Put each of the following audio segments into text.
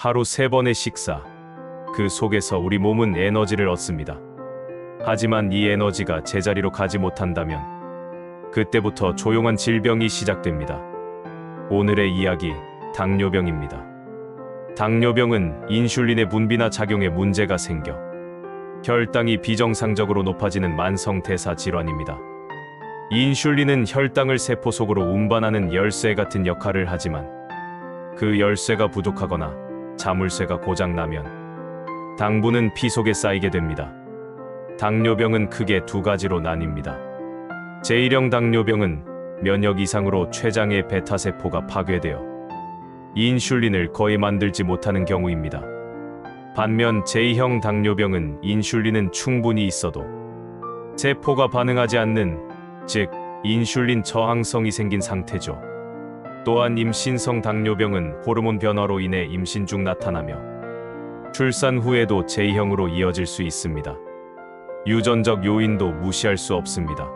하루 세 번의 식사. 그 속에서 우리 몸은 에너지를 얻습니다. 하지만 이 에너지가 제자리로 가지 못한다면 그때부터 조용한 질병이 시작됩니다. 오늘의 이야기 당뇨병입니다. 당뇨병은 인슐린의 분비나 작용에 문제가 생겨 혈당이 비정상적으로 높아지는 만성 대사 질환입니다. 인슐린은 혈당을 세포 속으로 운반하는 열쇠 같은 역할을 하지만 그 열쇠가 부족하거나 자물쇠가 고장나면 당분은 피 속에 쌓이게 됩니다. 당뇨병은 크게 두 가지로 나뉩니다. 제1형 당뇨병은 면역 이상으로 췌장의 베타세포가 파괴되어 인슐린을 거의 만들지 못하는 경우입니다. 반면 제2형 당뇨병은 인슐린은 충분히 있어도 세포가 반응하지 않는 즉 인슐린 저항성이 생긴 상태죠. 또한 임신성 당뇨병은 호르몬 변화로 인해 임신 중 나타나며 출산 후에도 제2형으로 이어질 수 있습니다. 유전적 요인도 무시할 수 없습니다.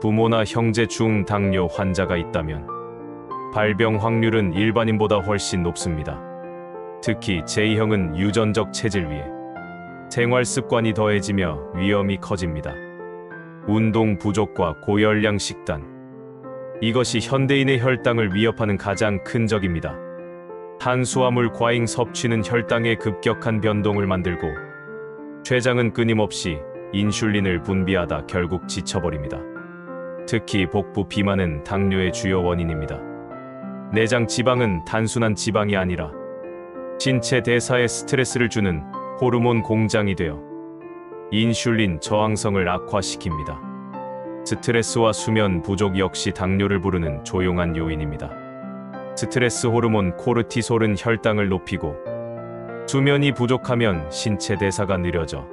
부모나 형제 중 당뇨 환자가 있다면 발병 확률은 일반인보다 훨씬 높습니다. 특히 제2형은 유전적 체질 위에 생활 습관이 더해지며 위험이 커집니다. 운동 부족과 고열량 식단. 이것이 현대인의 혈당을 위협하는 가장 큰 적입니다. 탄수화물 과잉 섭취는 혈당의 급격한 변동을 만들고 췌장은 끊임없이 인슐린을 분비하다 결국 지쳐버립니다. 특히 복부 비만은 당뇨의 주요 원인입니다. 내장 지방은 단순한 지방이 아니라 신체 대사에 스트레스를 주는 호르몬 공장이 되어 인슐린 저항성을 악화시킵니다. 스트레스와 수면 부족 역시 당뇨를 부르는 조용한 요인입니다. 스트레스 호르몬 코르티솔은 혈당을 높이고 수면이 부족하면 신체 대사가 느려져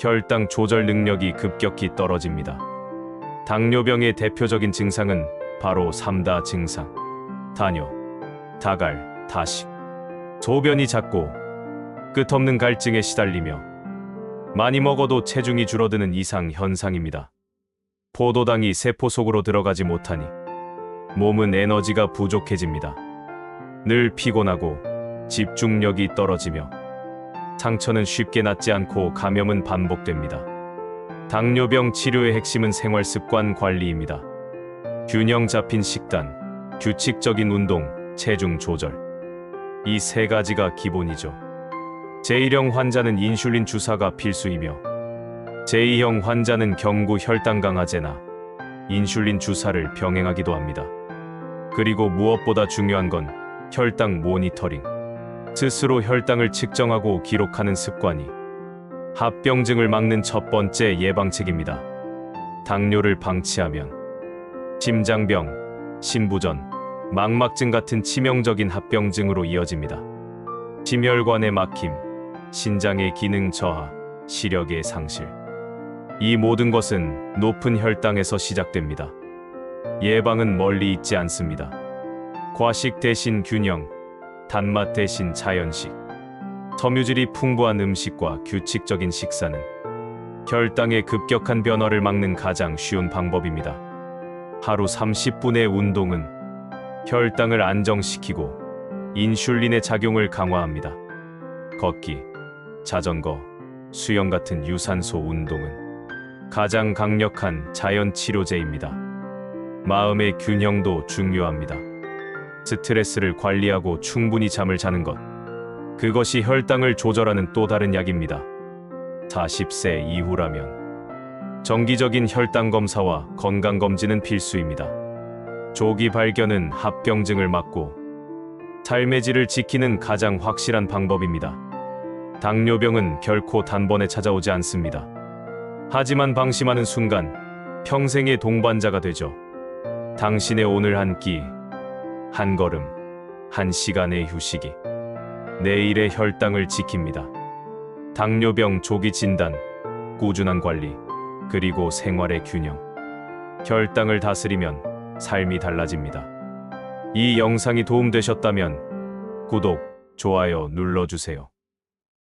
혈당 조절 능력이 급격히 떨어집니다. 당뇨병의 대표적인 증상은 바로 3다 증상. 다뇨, 다갈, 다식. 소변이 작고 끝없는 갈증에 시달리며 많이 먹어도 체중이 줄어드는 이상 현상입니다. 포도당이 세포 속으로 들어가지 못하니 몸은 에너지가 부족해집니다. 늘 피곤하고 집중력이 떨어지며 상처는 쉽게 낫지 않고 감염은 반복됩니다. 당뇨병 치료의 핵심은 생활 습관 관리입니다. 균형 잡힌 식단, 규칙적인 운동, 체중 조절. 이 세 가지가 기본이죠. 제1형 환자는 인슐린 주사가 필수이며 제2형 환자는 경구 혈당 강화제나 인슐린 주사를 병행하기도 합니다. 그리고 무엇보다 중요한 건 혈당 모니터링. 스스로 혈당을 측정하고 기록하는 습관이 합병증을 막는 첫 번째 예방책입니다. 당뇨를 방치하면 심장병, 심부전, 망막증 같은 치명적인 합병증으로 이어집니다. 심혈관의 막힘, 신장의 기능 저하, 시력의 상실. 이 모든 것은 높은 혈당에서 시작됩니다. 예방은 멀리 있지 않습니다. 과식 대신 균형, 단맛 대신 자연식. 섬유질이 풍부한 음식과 규칙적인 식사는 혈당의 급격한 변화를 막는 가장 쉬운 방법입니다. 하루 30분의 운동은 혈당을 안정시키고 인슐린의 작용을 강화합니다. 걷기, 자전거, 수영 같은 유산소 운동은 가장 강력한 자연 치료제입니다. 마음의 균형도 중요합니다. 스트레스를 관리하고 충분히 잠을 자는 것. 그것이 혈당을 조절하는 또 다른 약입니다. 40세 이후라면 정기적인 혈당 검사와 건강 검진은 필수입니다. 조기 발견은 합병증을 막고 삶의 질을 지키는 가장 확실한 방법입니다. 당뇨병은 결코 단번에 찾아오지 않습니다. 하지만 방심하는 순간 평생의 동반자가 되죠. 당신의 오늘 한 끼, 한 걸음, 한 시간의 휴식이 내일의 혈당을 지킵니다. 당뇨병 조기 진단, 꾸준한 관리, 그리고 생활의 균형. 혈당을 다스리면 삶이 달라집니다. 이 영상이 도움되셨다면 구독, 좋아요 눌러주세요.